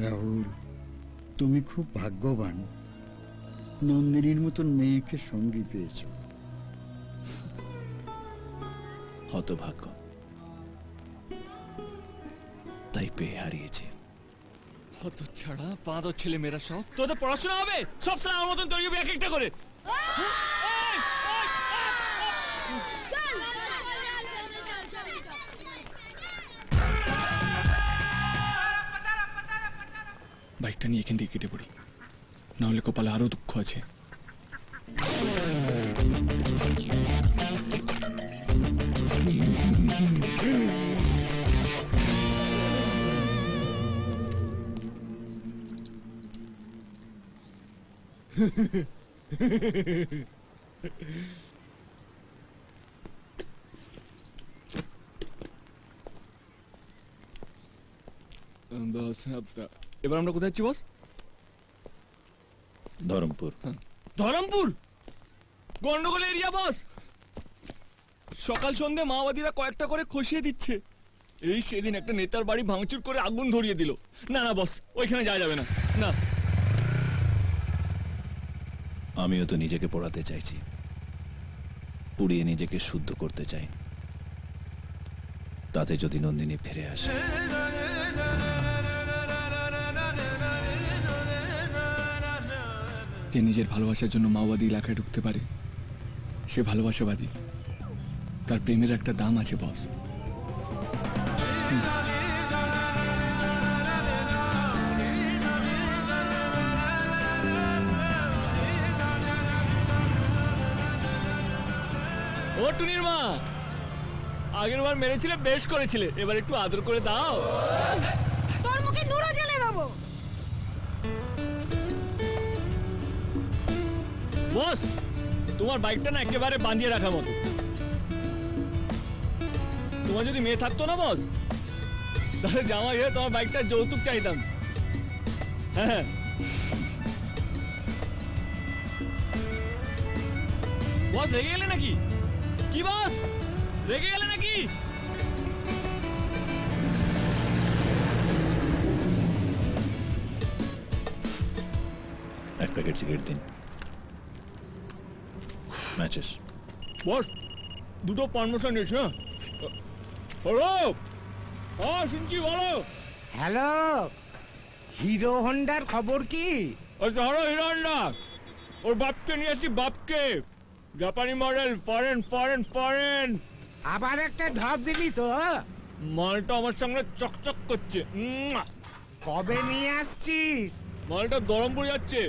রাহুল তুমি খুব ভাগ্যবান। নন্দিনীর মতন মেয়েকে সঙ্গী পেয়েছ। হতভাগ্য। তাই পেয়ে হারিয়েছে। হত ছাড়া পাঁদর ছেলে মেয়েরা সব তোদের পড়াশোনা হবে? সব সালা আমার মতন তৈরি এক একটা করে। বাইকটা নিয়ে এখান থেকে কেটে পড়ি। নাহলে কপালে আরও দুঃখ আছে। বস এবার আমরা কোথায় যাচ্ছি বস ধরমপুর। ধরমপুর? গন্ডগোল এরিয়া বস সকাল সন্ধে মাওবাদীরা কয়েকটা করে খসিয়ে দিচ্ছে। এই সেদিন একটা নেতার বাড়ি ভাঙচুর করে আগুন ধরিয়ে দিল। না না বস ওইখানে যাওয়া যাবে না। না। আমিও তো নিজেকে পড়াতে চাইছি। পুড়িয়ে নিজেকে শুদ্ধ করতে চাই। তাতে যদি নন্দিনী ফিরে আসে। যে নিজের ভালোবাসার জন্য মাওবাদী এলাকায় ঢুকতে পারে, সে ভালোবাসাবাদী। তার প্রেমের একটা দাম আছে, বস। ও টুনির মা আগের বার মেরেছিলে, বেশ করেছিলে। এবার একটু আদর করে দাও। বস, তোমার বাইকটা না একেবারে বাঁধিয়ে রাখার মতো। তোমার যদি মেয়ে থাকতো না, বস, তাহলে জামাই হয়ে তোমার বাইকটা যৌতুক চাইতাম। হ্যাঁ। বস, রেগে গেলে নাকি? কি বস? রেগে গেলে নাকি? এক প্যাকেট সিগারেট দিন। ম্যাচেস বস দুটো পারমিশন নিয়েছি হ্যাঁ? হ্যালো? হ্যাঁ শুনছি বলো। হ্যালো হিরো হন্ডার খবর কি? আচ্ছা হলো হিরোন্ডা ওর বাপকে নিয়ে আসি বাপকে। জাপানি মডেল ফরেন ফরেন ফরেন আবার একটা ঢপ দিলি তো মালটা আমার সঙ্গে চকচক করছে! কবে নিয়ে আসছিস? মালটা গরম পড়ে যাচ্ছে।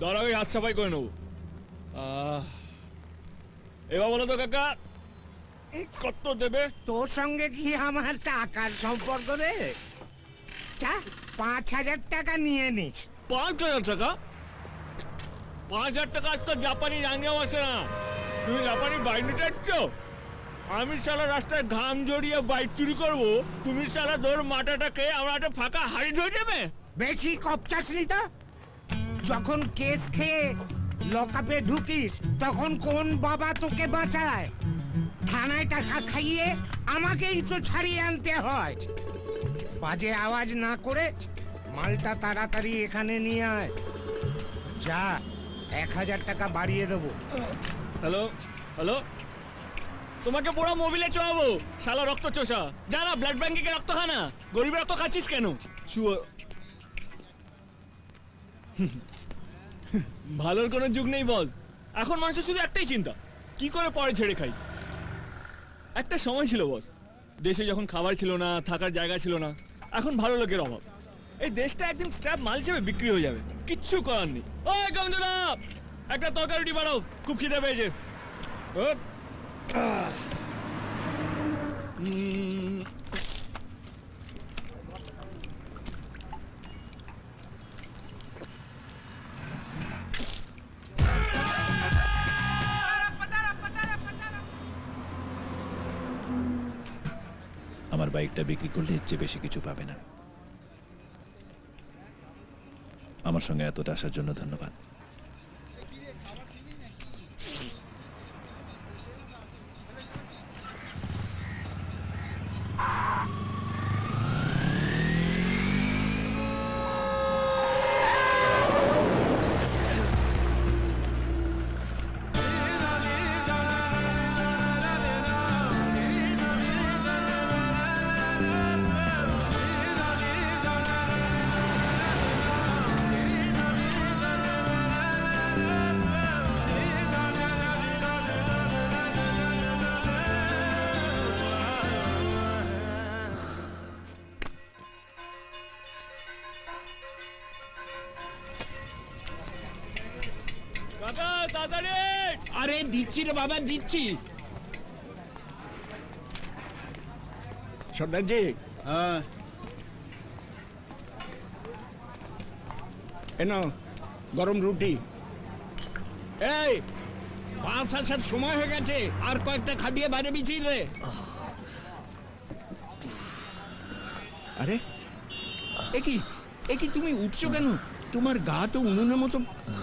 তার আগে হাত সাফাই করে নেব। আহ, এবার বলো তো কাকা কত দেবে? তোর সঙ্গে কি আমার টাকার সম্পর্ক রে? পাঁচ হাজার টাকা নিয়ে নিস। পাঁচ হাজার টাকা? পাঁচ হাজার টাকা আজকাল জাপানি রাঙিয়াও আসে না। তুমি জাপানি বাইক নিতে আমি সারা রাস্তায় ঘাম জড়িয়ে বাইক চুরি করব তুমি সারা ধর মাটাটাকে আমার একটা ফাঁকা হাড়ি ধরে যাবে বেশি কপচাস নি তো। যখন কেস খেয়ে লকআপে ঢুকিস তখন কোন বাবা তোকে বাঁচায়? থানায় টাকা খাইয়ে আমাকেই তো ছাড়িয়ে আনতে হয়। বাজে আওয়াজ না করে মালটা তাড়াতাড়ি এখানে নিয়ে আয়। যা এক হাজার টাকা বাড়িয়ে দেবো। Hello hello? তোমাকে পুরো মোবিলে চড়াবো শালা রক্ত চোষা। জানা ব্লাড ব্যাংকে রক্ত খানা গরিবের রক্ত খাচ্ছিস কেন? শুয়ো ভালোর কোনো যুগ নেই বস এখন মানুষের শুধু একটাই চিন্তা কি করে পরে ছেড়ে খাই? একটা সময় ছিল বস। দেশে যখন খাবার ছিল না থাকার জায়গা ছিল না এখন ভালো লোকের অভাব। এই দেশটা একদিন স্ক্র্যাপ মাল হিসেবে বিক্রি হয়ে যাবে। কিচ্ছু করার নেই। ওই গন্ধদা একটা তরকারি বানাও খুব খিদে পেয়েছে। ও, আমার বাইকটা বিক্রি করলে এর চেয়ে বেশি কিছু পাবে না। আমার সঙ্গে এতটা আসার জন্য ধন্যবাদ। তাড়াতাড়ি আরে দিচ্ছি রে বাবা দিচ্ছি। সর্দারজি। হ্যাঁ। এনো গরম রুটি। এই বাস আসার সময় হয়ে গেছে আর কয়েকটা খাটিয়ে বাইরে বিছিয়ে দে। আরে একই একই তুমি উঠছো কেন? তোমার গা তো উনুনের মতো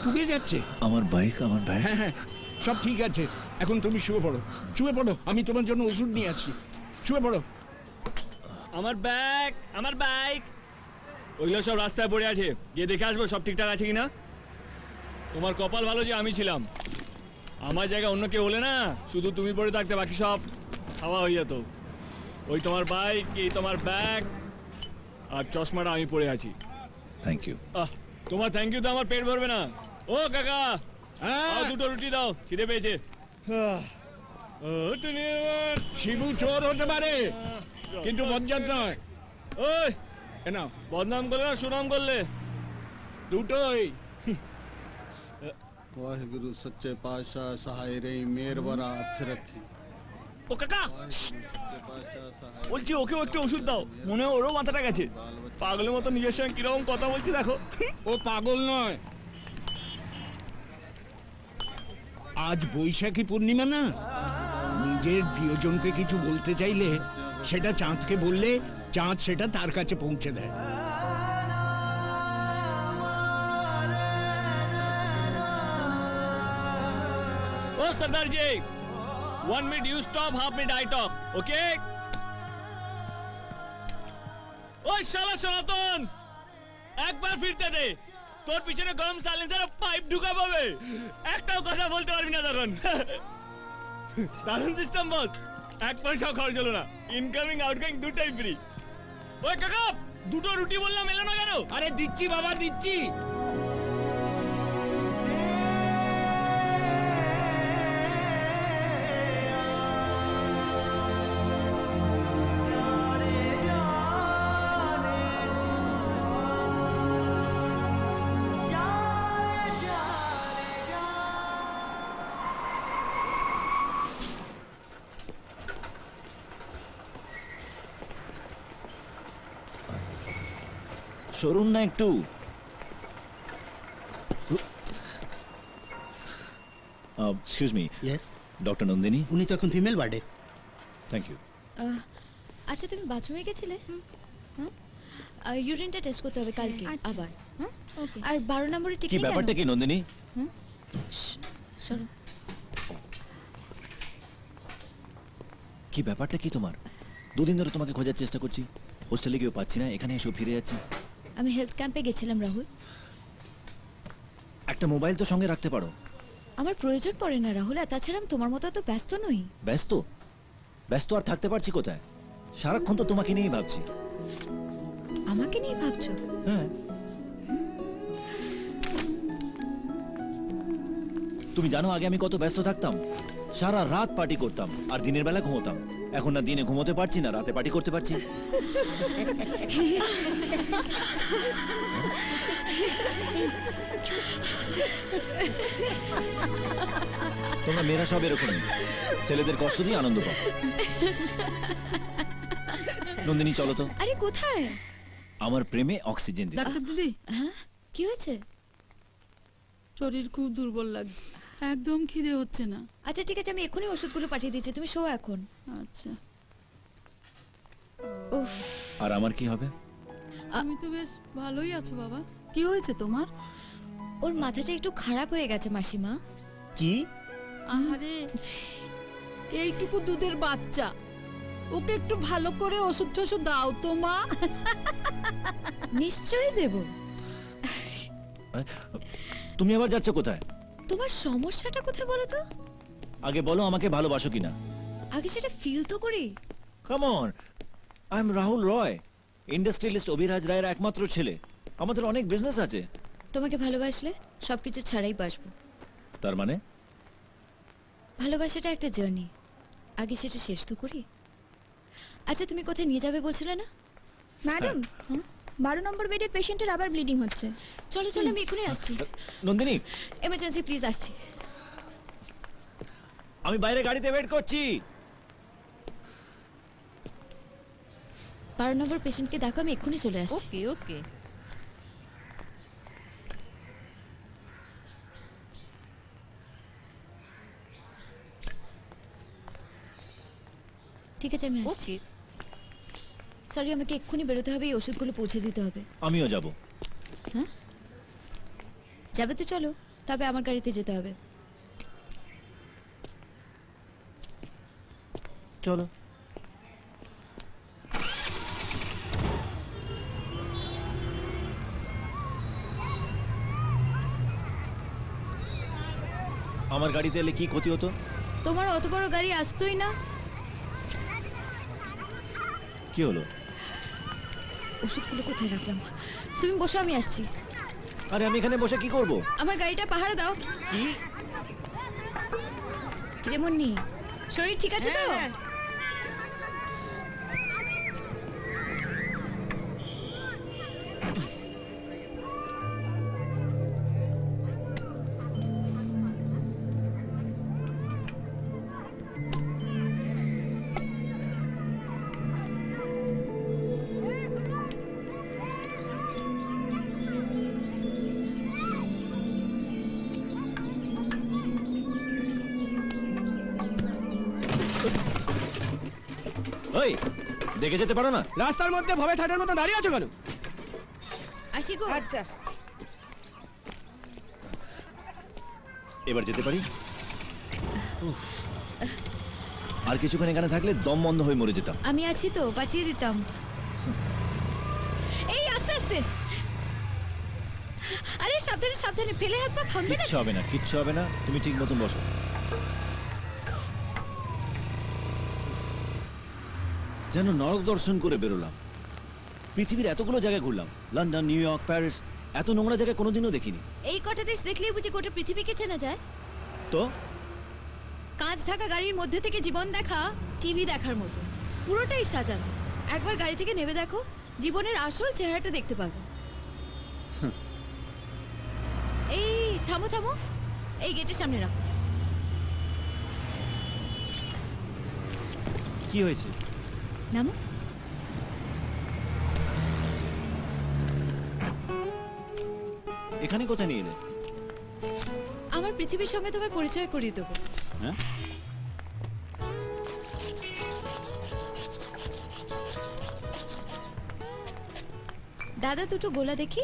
পুড়ে যাচ্ছে। আমার বাইক আমার ব্যাগ হ্যাঁ হ্যাঁ সব ঠিক আছে। এখন তুমি শুয়ে পড়ো। শুয়ে পড়ো আমি তোমার জন্য ওষুধ নিয়ে আসছি। শুয়ে পড়ো। আমার ব্যাগ আমার বাইক ওইগুলো সব রাস্তায় পড়ে আছে। গিয়ে দেখে আসব সব ঠিকঠাক আছে কিনা। তোমার কপাল ভালো যে আমি ছিলাম। আমার জায়গায় অন্য কেউ হলে না শুধু তুমি পড়ে থাকতে বাকি সব হাওয়া হয়ে যেত। ওই তোমার বাইক এই তোমার ব্যাগ আর চশমাটা আমি পড়ে আছি। থ্যাংক ইউ আহ তোমার থ্যাংক ইউ তো আমার পেট ভরবে না ও কাকা হ্যাঁ দাও দুটো রুটি দাও খিদে পেয়েছে আহ, ও, টুনি আমার। শিবু চোর হতে পারে কিন্তু বজ্জাত নয় ওই এ নাও বদনাম করলে না সুনাম করলে দুটোই ਵਾਹਿਗੁਰੂ ਸੱਚੇ ਪਾਤਸ਼ਾਹ ਸਹਾਇ ਰਹੀ ਮੇਰ ਬਰਾ ਹੱਥ ਰੱਖੀ ও কাকা! বলছি ওকেও একটু ওষুধ দাও। মনে হয় ওরও মাথাটা গেছে। পাগলের মতো নিজের সঙ্গে কীরকম কথা বলছি দেখো। ও পাগল নয়। আজ বৈশাখী পূর্ণিমা না? নিজের প্রিয়জনকে কিছু বলতে চাইলে সেটা চাঁদকে বললে চাঁদ সেটা তার কাছে পৌঁছে দেয়। ও Sardarji one minute you stop half minute I talk okay ওই শালা সনাতন! একবার ফিরতে দে। তোর পিছনে গরম সাইলেন্সার পাইপ ঢুকা পাবে একটাও কথা বলতে পারবি না তখন দারুণ সিস্টেম বস এক পয়সাও খরচ হলো না। ইনকামিং আউটগোয়িং দুটাই ফ্রি ওই কাকা দুটো রুটি বললাম, এলো না কেন? আরে দিচ্ছি বাবা, দিচ্ছি। সরুন না একটু। Excuse me yes doctor Nandini. উনি তো এখন ফিমেল ওয়ার্ডে থ্যাংক ইউ আচ্ছা তুমি বাথরুমে গেছিলে? হুম। ইউরিনটা টেস্ট করতে হবে কালকে আচ্ছা। আবার আর বারো নম্বরে কি টিকিট ব্যাপারটা কি নন্দিনী? সরো। কি ব্যাপারটা কি তোমার? দুদিন ধরে তোমাকে খোঁজার চেষ্টা করছি। হোস্টেলে গিয়েও পাচ্ছি না এখানে এসেও ফিরে যাচ্ছি। আমি হেলথ ক্যাম্পে গেছিলাম রাহুল। একটা মোবাইল তো সঙ্গে রাখতে পারো। আমার প্রয়োজন পড়ে না রাহুল আর তাছাড়া আমি তোমার মতো তো ব্যস্ত নই। ব্যস্ত? ব্যস্ত আর থাকতে পারছি কোথায়? সারাক্ষণ তো তোমাকে নিয়েই ভাবছি। আমাকে নিয়ে ভাবছ? হ্যাঁ। তুমি জানো আগে আমি কত ব্যস্ত থাকতাম। সারা রাত পার্টি করতাম আর দিনের বেলা ঘুমোতাম। এখন না দিনে ঘুমোতে পারছি না রাতে পার্টি করতে পারছি। তোমরা মেয়েরা সব এরকম। ছেলেদের কষ্ট দিয়ে আনন্দ পাও। নন্দিনী চলো তো। আরে কোথায়? আমার প্রেমে অক্সিজেন দিতে। ডাক্তার দিদি। হ্যাঁ কি হয়েছে? শরীর খুব দুর্বল লাগছে। একদম খিদে হচ্ছে না। আচ্ছা ঠিক আছে আমি এখনই ওষুধগুলো পাঠিয়ে দিচ্ছি। তুমি শো এখন। আচ্ছা। উফ। আর আমার কি হবে? তুমি তো বেশ ভালোই আছো বাবা। কি হয়েছে তোমার? ওর মাথাটা একটু খারাপ হয়ে গেছে মাসিমা। কি? আহারে এইটুকু দুধের বাচ্চা। ওকে একটু ভালো করে ওষুধ টষুধ দাও তো মা। নিশ্চয়ই দেব। তুমি আবার যাচ্ছ কোথায়? তোমার সমস্যাটা কোথায় বলো তো? আগে বলো আমাকে ভালোবাসো কিনা। আগে সেটা ফিল তো করি। Come on I am Rahul Roy industrialist Abhiraj রায়ের একমাত্র ছেলে। আমাদের অনেক বিজনেস আছে। তোমাকে ভালোবাসলে সবকিছু ছাড়াই বাসবো। তার মানে? ভালোবাসাটা একটা জার্নি আগে সেটা শেষ তো করি। আচ্ছা তুমি কোথায় নিয়ে যাবে বলছিলে না? ম্যাডাম বারো নম্বর বেডের পেশেন্টের আবার ব্লিডিং হচ্ছে। চলো চলো আমি এখনই আসছি। নন্দিনী। এমার্জেন্সি প্লিজ আসছি। আমি বাইরে গাড়িতে ওয়েট করছি। বারো নম্বর পেশেন্টকে দেখো আমি এক্ষুনি চলে আসছি। ওকে ওকে। ঠিক আছে আমি আসছি। ওকে। সরি আমাকে এক্ষুনি বেরোতে হবে এই ওষুধগুলো পৌঁছে দিতে হবে। আমিও যাব। হ্যাঁ? যাবে তো চলো তবে আমার গাড়িতে যেতে হবে। চলো। আমার গাড়িতে এলে কি ক্ষতি হতো? তোমার অত বড় গাড়ি আসতোই না। কি হলো? ওষুধগুলো কোথায় রাখলাম? তুমি বসে আমি আসছি। আরে আমি এখানে বসে কি করব? আমার গাড়িটা পাহারা দাও। কি? কিরে মুন্নি শরীর ঠিক আছে তো? ওই দেখে যেতে পারো না? রাস্তার মধ্যে ভবে থাটার মতো দাঁড়িয়ে আছো কেন? আসি গো আচ্ছা। এবার যেতে পারি? আর কিছুক্ষণ এখানে থাকলে দম বন্ধ হয়ে মরে যেতাম। আমি আছি তো বাঁচিয়ে দিতাম। এই আস্তে আস্তে। আরে সাবধানে সাবধানে ফেলে হাত পা ভাঙবে না? কিচ্ছু হবে না কিচ্ছু হবে না। তুমি ঠিক মতন বসো। যেন নরক দর্শন করে বেরোলাম। পৃথিবীর এতগুলো জায়গায় ঘুরলাম। লন্ডন নিউ ইয়র্ক প্যারিস এত নোংরা জায়গা কোনোদিনও দেখিনি। এই কটা দেশ দেখলেই বুঝি গোটা পৃথিবীকে চেনা যায়। তো? কাঁচ ঢাকা গাড়ির মধ্যে থেকে জীবন দেখা টিভি দেখার মতো। পুরোটাই সাজানো। একবার গাড়ি থেকে নেমে দেখো জীবনের আসল চেহারাটা দেখতে পাবে। এই থামো থামো। এই গেটের সামনে রাখো। কি হয়েছে? নামো? এখানে কোথায় নিয়ে এলে? আমার পৃথিবীর সঙ্গে তোমার পরিচয় করিয়ে দেবো। হ্যাঁ? দাদা দুটো গোলা দেখি।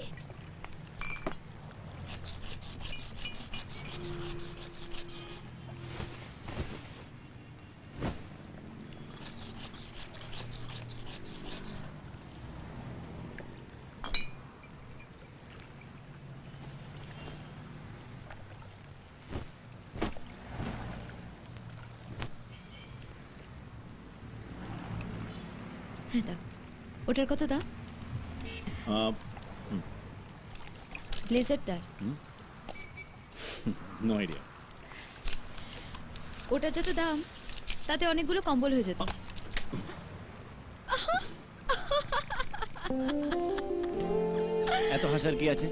হ্যাঁ দাও। ওটার কত দাম? ব্লেজারটার? নো আইডিয়া ওটা যত দাম তাতে অনেকগুলো কম্বল হয়ে যেত। এত হাসার কি আছে?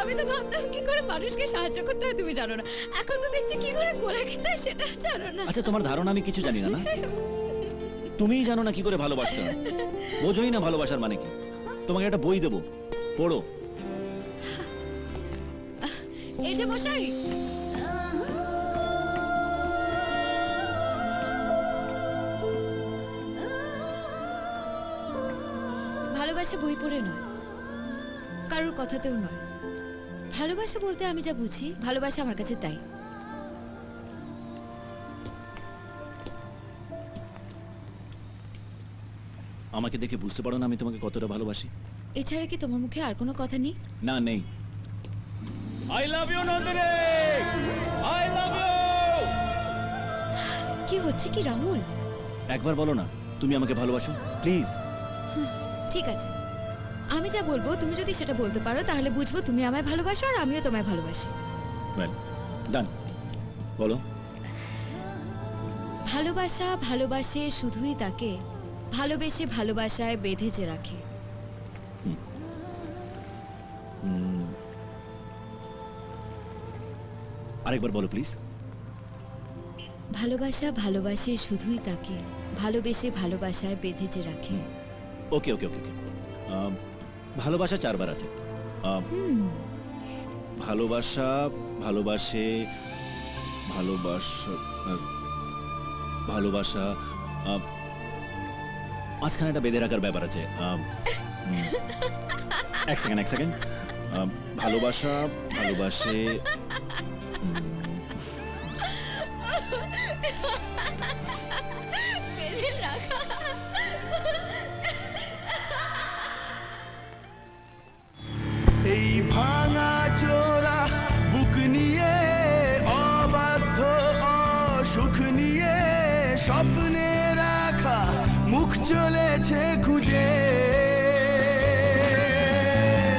আমি তো ভাবতাম কি করে মানুষকে সাহায্য করতে হয় তুমি জানো না। এখন তো দেখছি কি করে গোলা খেতে সেটা জানো না। আচ্ছা তোমার ধারণা আমি কিছু জানি না না? তুমিই জানো না কি করে ভালোবাসতে হয়। বোঝোই না ভালোবাসার মানে কি। তোমাকে একটা বই দেবো। পড়ো। এই যে মশাই। ভালোবাসা বই পড়ে নয়। কারোর কথাতেও নয়। ভালোবাসা বলতে আমি যা বুঝি, ভালোবাসা আমার কাছে তাই। আমাকে দেখে বুঝতে পারো না আমি তোমাকে কতটা ভালোবাসি। এছাড়া কি তোমার মুখে আর কোনো কথা নেই? না নেই। I love you Nandini I love you কি হচ্ছে কি রাহুল? একবার বলো না তুমি আমাকে ভালোবাসো প্লিজ ঠিক আছে। আমি যা বলব তুমি যদি সেটা বলতে পারো তাহলে বুঝব তুমি আমায় ভালোবাসো আর আমিও তোমায় ভালোবাসি। ওয়েল ডান বলো। ভালোবাসা ভালোবাসে শুধুই তাকে। ভালোবেসে ভালোবাসায় বেঁধে যে রাখে। আরেকবার বলো প্লিজ ভালোবাসা ভালোবাসে শুধুই তাকে ভালোবেসে ভালোবাসায় বেঁধে যে রাখে। ওকে ওকে ওকে ভালোবাসা চারবার আছে। ভালোবাসা ভালোবাসে ভালোবাসা ভালোবাসা মাঝখানে একটা বেঁধে রাখার ব্যাপার আছে। এক সেকেন্ড এক সেকেন্ড ভালোবাসা ভালোবাসে